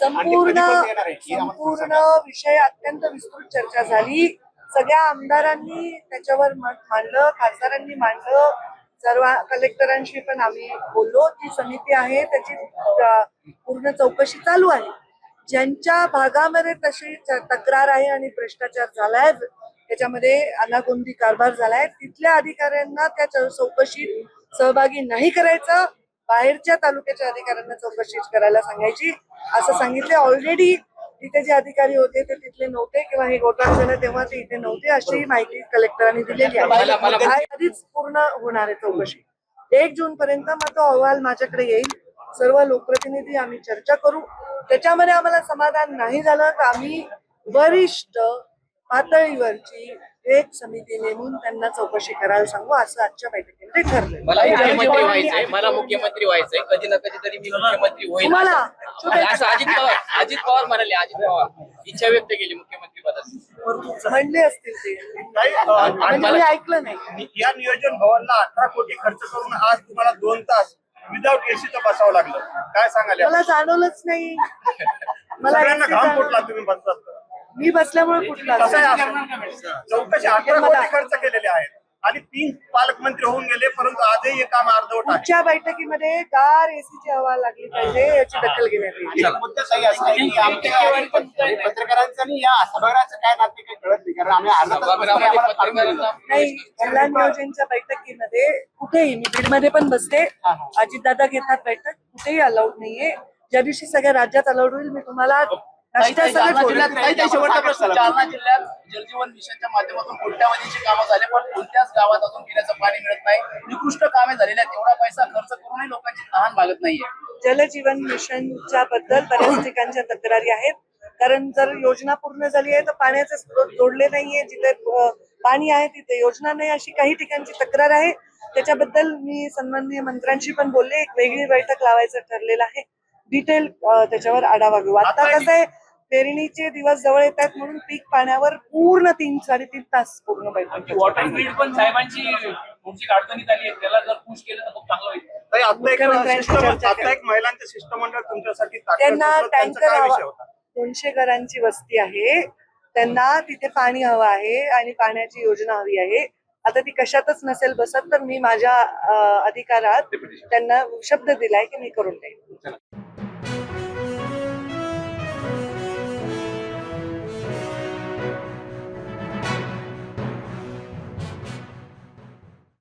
संपूर्ण संपूर्ण विषय अत्यंत विस्तृत चर्चा झाली. सगळ्या आमदारांनी त्याच्यावर मत मांडलं खासदारांनी मांडलं. सर्व कलेक्टरांशी पण आम्ही बोललो. ती समिती आहे त्याची पूर्ण चौकशी चालू आहे. ज्यांच्या भागामध्ये तशी तक्रार आहे आणि भ्रष्टाचार झालाय त्याच्यामध्ये अनागोंदी कारभार झालाय तिथल्या अधिकाऱ्यांना त्या चौकशीत सहभागी नाही करायचं. बाहेरच्या तालुक्याच्या अधिकाऱ्यांना चौकशी करायला सांगायची. असं सांगितले. ऑलरेडी तिथे जे अधिकारी होते ते तिथले नव्हते किंवा हे घोटाळा झाला तेव्हा ते इथे नव्हते अशी माहिती कलेक्टरांनी दिलेली आहे. आधीच पूर्ण होणार आहे चौकशी. एक जून पर्यंत मग तो अहवाल माझ्याकडे येईल. सर्व लोकप्रतिनिधी आम्ही चर्चा करू. त्याच्यामध्ये आम्हाला समाधान नाही झालं तर आम्ही वरिष्ठ पातळीवरची एक समिती नेमून त्यांना चौकशी करायला सांगू असं आजच्या बैठकीमध्ये ठरलं मला मुख्यमंत्री व्हायचंय मला मुख्यमंत्री व्हायचंय कधी ना कधी तरी मी मुख्यमंत्री होईल तुम्हाला? असं अजित पवार अजित पवार म्हणाले अजित पवार इच्छा व्यक्त केली मुख्यमंत्री पदाची म्हणले असतील ते ताई, अ, म्हणजे मी ऐकलं नाही या नियोजन भवनला अठरा कोटी खर्च करून आज तुम्हाला दोन तास विदाऊट एसीचं बसावं लागलं काय सांगाल? मला जाणवलंच नाही मला सगळ्यांना घाम. फुटला तुम्ही बसलात तर. मी बसल्यामुळे कुठला? चौकशी कोटी खर्च केलेले आहेत. आणि तीन पालकमंत्री होऊन गेले परंतु आजही हे काम अर्धवट आहे. बैठकीमध्ये गार एसीची हवा लागली पाहिजे याची दखल घेण्यात पत्रकारांचं आणि या सभागृहाचं काय नाते काही कळत नाही. कारण आम्ही नियोजनच्या बैठकीमध्ये कुठेही मी बीडमध्ये पण बसते. अजितदादा घेतात बैठक कुठेही अलाउड नाहीये. ज्या दिवशी सगळ्या राज्यात अलाउड होईल मी तुम्हाला जालना बोलेन. जिल्ह्यात ताई, ताई, शेवटचा प्रश्न जालना जिल्ह्यात जलजीवन मिशनच्या माध्यमातून कोट्यावधीची कामं झाले पण कोणत्याच गावात अजून पिण्याचं पाणी मिळत नाही. निकृष्ट कामे झालेली आहेत तेवढा पैसा खर्च करूनही लोकांची तहान भागत नाहीये. जलजीवन मिशनच्या बद्दल बऱ्याच ठिकाणच्या तक्रारी आहेत. कारण जर योजना पूर्ण झाली आहे तर पाण्याचे स्रोत जोडले नाहीये. जिथे अ, पाणी आहे तिथे योजना नाही अशी काही ठिकाणची तक्रार आहे. त्याच्याबद्दल मी सन्माननीय मंत्र्यांशी पण बोलले. एक वेगळी बैठक लावायचं ठरलेलं आहे. डिटेल त्याच्यावर आढावा घेऊ. आता कसं आहे पेरणीचे दिवस जवळ येत आहेत म्हणून पीक पाण्यावर पूर्ण तीन साडेतीन तास पूर्ण बैठक वॉटर ग्रीड पण साहेबांची पुढची अडचणीत आली आहे. त्याला जर पुश केलं तर खूप चांगलं होईल. ताई, आता एक मुख्यमंत्र्यांशी शिष्टमंडळ चर्चा आता केली. एक महिलांचं शिष्टमंडळ तुमच्यासाठी ताकद त्यांना. त्यांचा टँकर काय विषय हवा होता? दोनशे घरांची वस्ती आहे. त्यांना तिथे पाणी हवं आहे आणि पाण्याची योजना हवी आहे. आता ती कशातच नसेल बसत तर मी माझ्या अं, अधिकारात त्यांना शब्द दिलाय की मी करून देईन.